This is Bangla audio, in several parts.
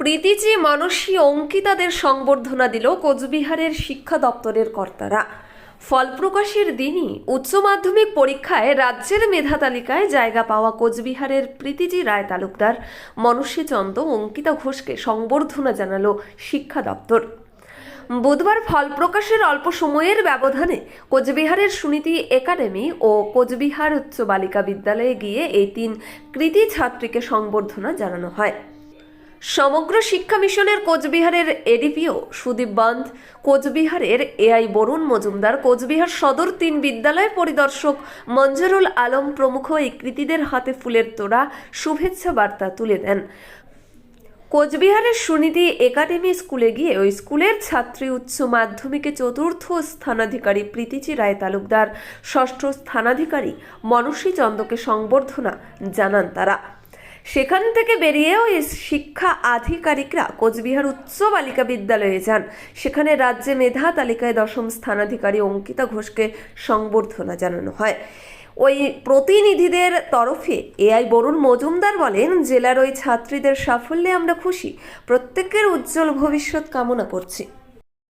প্রীতিজি মানসী অঙ্কিতাদের সংবর্ধনা দিল কোচবিহারের শিক্ষা দপ্তরের কর্তারা। ফল প্রকাশের দিনই উচ্চ মাধ্যমিক পরীক্ষায় রাজ্যের মেধা তালিকায় জায়গা পাওয়া কোচবিহারের প্রীতিজি রায় তালুকদার মনস্বী চন্দ অঙ্কিতা ঘোষকে সংবর্ধনা জানালো শিক্ষা দপ্তর। বুধবার ফল প্রকাশের অল্প সময়ের ব্যবধানে কোচবিহারের সুনীতি একাডেমি ও কোচবিহার উচ্চ বালিকা বিদ্যালয়ে গিয়ে এই তিন কৃতি ছাত্রীকে সংবর্ধনা জানানো হয়। সমগ্র শিক্ষা মিশনের কোচবিহারের এডিপিও সুদীপ বান্ধ কোচবিহারের এআই বরুণ মজুমদার, কোচবিহার সদর তিন বিদ্যালয় পরিদর্শক মঞ্জুরুল আলম প্রমুখ এই কৃতীদের হাতে ফুলের তোড়া শুভেচ্ছা বার্তা তুলে দেন। কোচবিহারের সুনীতি একাডেমি স্কুলে গিয়ে ওই স্কুলের ছাত্রী উচ্চ মাধ্যমিকে চতুর্থ স্থানাধিকারী প্রীতিচি রায় তালুকদার, ষষ্ঠ স্থানাধিকারী মনসী চন্দকে সংবর্ধনা জানান তারা। সেখান থেকে বেরিয়ে ওই শিক্ষা আধিকারিকরা কোচবিহার উচ্চ বালিকা বিদ্যালয়ে যান। সেখানে রাজ্যে মেধা তালিকায় দশম স্থানাধিকারী অঙ্কিতা ঘোষকে সংবর্ধনা জানানো হয়। ওই প্রতিনিধিদের তরফে এআই বরুণ মজুমদার বলেন, জেলার ওই ছাত্রীদের সাফল্যে আমরা খুশি। প্রত্যেকের উজ্জ্বল ভবিষ্যৎ কামনা করছি।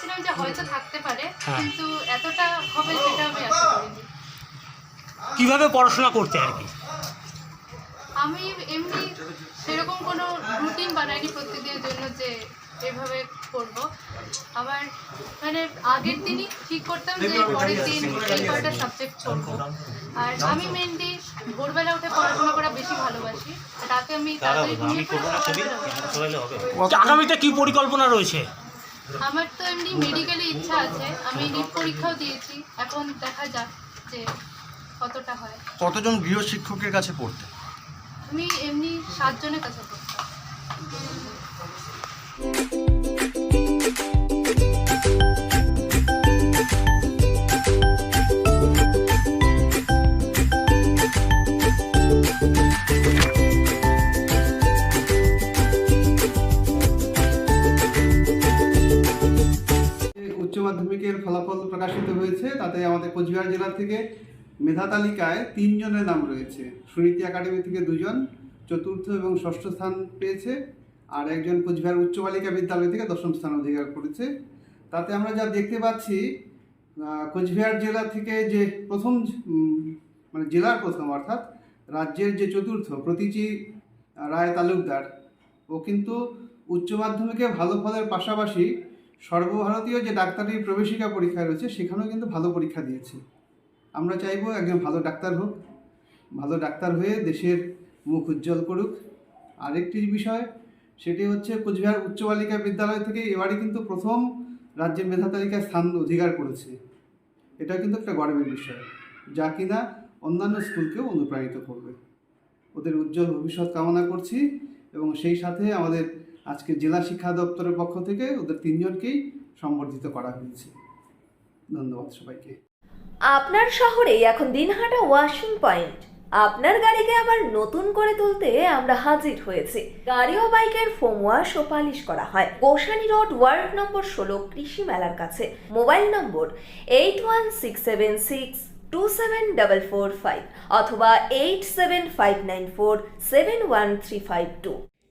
করেছিলাম যে হয়তো থাকতে পারে হ্যাঁ। কিন্তু এতটা হবে সেটা আমি আশা করিনি। কীভাবে পড়াশোনা করতে আর কি? আমি এমনি সেরকম কোনো রুটিন বানাইনি প্রত্যেকদিনের জন্য যে এভাবে করব। আমার মানে আগের দিনই ঠিক করতাম যে পরের দিন এই কয়টা সাবজেক্ট চলবো আর আমি মেনলি ভোরবেলা উঠে পড়াশোনা করা বেশি ভালোবাসি। রাতে আমি তাড়াতাড়ি ঘুমিয়ে পড়ি আগামীতে কি পরিকল্পনা রয়েছে? আমার তো এমনি মেডিকেলে ইচ্ছা আছে। আমি নিট পরীক্ষাও দিয়েছি। এখন দেখা যাক যে কতটা হয়। কতজন গৃহ শিক্ষকের কাছে পড়তে? আমি এমনি সাতজনের কাছে পড়তাম। উচ্চ মাধ্যমিকের ফলাফল প্রকাশিত হয়েছে, তাতে আমাদের কোচবিহার জেলা থেকে মেধা তালিকায় তিনজনের নাম রয়েছে। সুনীতি একাডেমি থেকে দুজন, চতুর্থ এবং ষষ্ঠ স্থান পেয়েছে, আর একজন কোচবিহার উচ্চ বালিকা বিদ্যালয় থেকে দশম স্থান অধিকার করেছে। তাতে আমরা যা দেখতে পাচ্ছি কোচবিহার জেলা থেকে যে প্রথম মানে জেলার প্রথম অর্থাৎ রাজ্যের যে চতুর্থ, প্রতিচি রায় তালুকদার, ও কিন্তু উচ্চ মাধ্যমিকে ভালো ফলের পাশাপাশি সর্বভারতীয় যে ডাক্তারি প্রবেশিকা পরীক্ষা রয়েছে, সেখানেও কিন্তু ভালো পরীক্ষা দিয়েছে। আমরা চাইব একজন ভালো ডাক্তার হোক, ভালো ডাক্তার হয়ে দেশের মুখ উজ্জ্বল করুক। আরেকটি বিষয়, সেটি হচ্ছে কোচবিহার উচ্চ বালিকা বিদ্যালয় থেকে এবারে কিন্তু প্রথম রাজ্যের মেধা তালিকায় স্থান অধিকার করেছে। এটা কিন্তু একটা গর্বের বিষয়, যা কিনা অন্যান্য স্কুলকেও অনুপ্রাণিত করবে। ওদের উজ্জ্বল ভবিষ্যৎ কামনা করছি এবং সেই সাথে আমাদের আজকে জেলা শিক্ষা দপ্তরের পক্ষ থেকে ওদের তিনজনকেই সম্বর্ধিত করা হয়েছে। ধন্যবাদ সবাইকে। আপনার শহরেই এখন দিনহাটা ওয়াশিং পয়েন্ট। আপনার গাড়িকে আবার নতুন করে তুলতে আমরা হাজির হয়েছি। গাড়ি ও বাইকের ফোম ওয়াশ ও পালিশ করা হয়। গোসানি রোড, ওয়ার্ড নম্বর ষোলো, কৃষি মেলার কাছে। Mobile number eight one six seven six two seven double four five অথবা eight seven five nine four seven one three five two